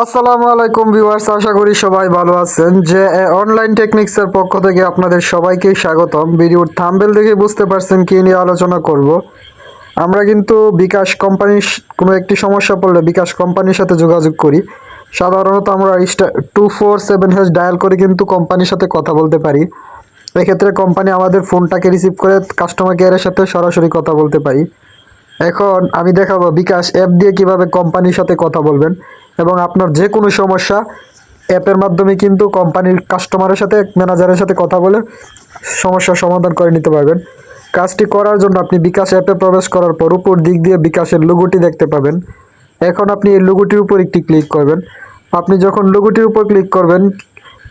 আসসালামু আলাইকুম ভিউয়ার্স, আশা করি সবাই ভালো আছেন। যে অনলাইন টেকনিক্সের পক্ষ থেকে আপনাদের সবাইকে স্বাগতম। ভিডিওর থাম্বেল দেখে বুঝতে পারছেন কি নিয়ে আলোচনা করব। আমরা কিন্তু বিকাশ কোম্পানির কোনো একটি সমস্যা পড়লে বিকাশ কোম্পানির সাথে যোগাযোগ করি। সাধারণত আমরা টু ফোর সেভেন হেজ ডায়াল করে কিন্তু কোম্পানির সাথে কথা বলতে পারি। এক্ষেত্রে কোম্পানি আমাদের ফোনটাকে রিসিভ করে কাস্টমার কেয়ারের সাথে সরাসরি কথা বলতে পারি। এখন আমি দেখাবো বিকাশ অ্যাপ দিয়ে কীভাবে কোম্পানির সাথে কথা বলবেন। এবং আপনার যে কোনো সমস্যা, অ্যাপের মাধ্যমে কিন্তু কোম্পানির কাস্টমারের সাথে ম্যানেজারের সাথে কথা বলে সমস্যার সমাধান করে নিতে পারবেন। কাজটি করার জন্য আপনি বিকাশ অ্যাপে প্রবেশ করার পর উপর দিক দিয়ে বিকাশের লোগোটি দেখতে পাবেন। এখন আপনি এই লোগোটির উপর একটি ক্লিক করবেন। আপনি যখন লোগোটির উপর ক্লিক করবেন,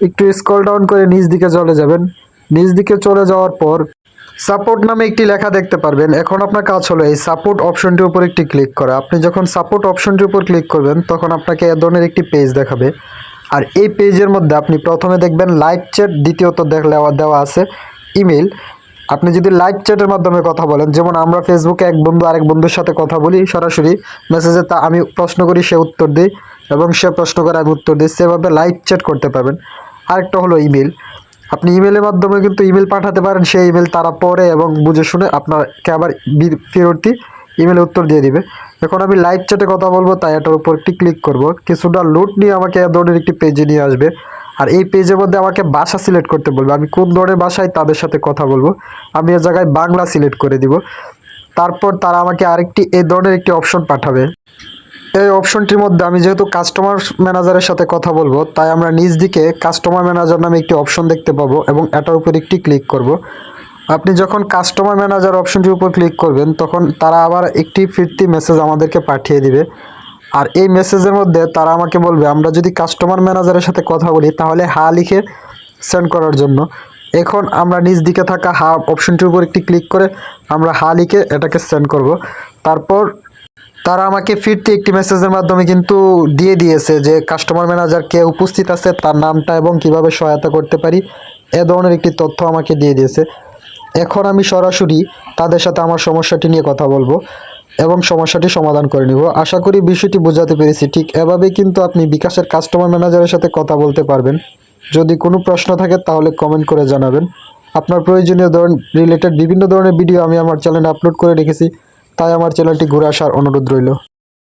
একটু স্ক্রল ডাউন করে নিচ দিকে চলে যাবেন। নিচ দিকে চলে যাওয়ার পর সাপোর্ট নামে একটি লেখা দেখতে পারবেন। এখন আপনার কাজ হলো এই সাপোর্ট অপশনটির উপর একটি ক্লিক করা। আপনি যখন সাপোর্ট অপশনটির উপর ক্লিক করবেন, তখন আপনাকে এ ধরনের একটি পেজ দেখাবে। আর এই পেজের মধ্যে আপনি প্রথমে দেখবেন লাইভ চ্যাট, দ্বিতীয়ত দেওয়া দেওয়া আছে ইমেল। আপনি যদি লাইভ চ্যাটের মাধ্যমে কথা বলেন, যেমন আমরা ফেসবুকে এক বন্ধু আরেক বন্ধুর সাথে কথা বলি, সরাসরি মেসেজে তা আমি প্রশ্ন করি, সে উত্তর দিই এবং সে প্রশ্ন করে আমি উত্তর দিই সেভাবে লাইভ চ্যাট করতে পারবেন। আরেকটা হলো ইমেল। আপনি ইমেলের মাধ্যমে কিন্তু ইমেল পাঠাতে পারেন, সেই ইমেল তারা পড়ে এবং বুঝে শুনে আপনাকে আবার ফেরতি ইমেলে উত্তর দিয়ে দিবে। এখন আমি লাইভ চ্যাটে কথা বলব, তাই এটার উপর একটি ক্লিক করব। কিছুটা লোড নিয়ে আমাকে এ ধরনের একটি পেজে নিয়ে আসবে। আর এই পেজের মধ্যে আমাকে ভাষা সিলেক্ট করতে বলবে। আমি কোন ধরনের ভাষায় তাদের সাথে কথা বলব? আমি এ জায়গায় বাংলা সিলেক্ট করে দিব। তারপর তারা আমাকে আরেকটি এই ধরনের একটি অপশন পাঠাবে। এই অপশনটির মধ্যে আমি যেহেতু কাস্টমার ম্যানেজারের সাথে কথা বলব, তাই আমরা নিজ দিকে কাস্টমার ম্যানেজার নামে একটি অপশন দেখতে পাবো এবং এটার উপর একটি ক্লিক করব। আপনি যখন কাস্টমার ম্যানেজার অপশনটির উপর ক্লিক করবেন, তখন তারা আবার একটি ফিরতি মেসেজ আমাদেরকে পাঠিয়ে দিবে। আর এই মেসেজের মধ্যে তারা আমাকে বলবে, আমরা যদি কাস্টমার ম্যানেজারের সাথে কথা বলি, তাহলে হা লিখে সেন্ড করার জন্য। এখন আমরা নিজ দিকে থাকা হা অপশনটির উপর একটি ক্লিক করে আমরা হা লিখে এটাকে সেন্ড করব। তারপর তারা আমাকে ফিরতি একটি মেসেজের মাধ্যমে কিন্তু দিয়ে দিয়েছে যে কাস্টমার ম্যানেজার কে উপস্থিত আছে, তার নামটা এবং কীভাবে সহায়তা করতে পারি, এ ধরনের একটি তথ্য আমাকে দিয়ে দিয়েছে। এখন আমি সরাসরি তাদের সাথে আমার সমস্যাটি নিয়ে কথা বলব এবং সমস্যাটি সমাধান করে নিব। আশা করি বিষয়টি বোঝাতে পেরেছি। ঠিক এভাবেই কিন্তু আপনি বিকাশের কাস্টমার ম্যানেজারের সাথে কথা বলতে পারবেন। যদি কোনো প্রশ্ন থাকে তাহলে কমেন্ট করে জানাবেন। আপনার প্রয়োজনীয় ধরন রিলেটেড বিভিন্ন ধরনের ভিডিও আমি আমার চ্যানেলে আপলোড করে রেখেছি। তাই আমার চ্যানেলটি ঘুরে আসার অনুরোধ রইল।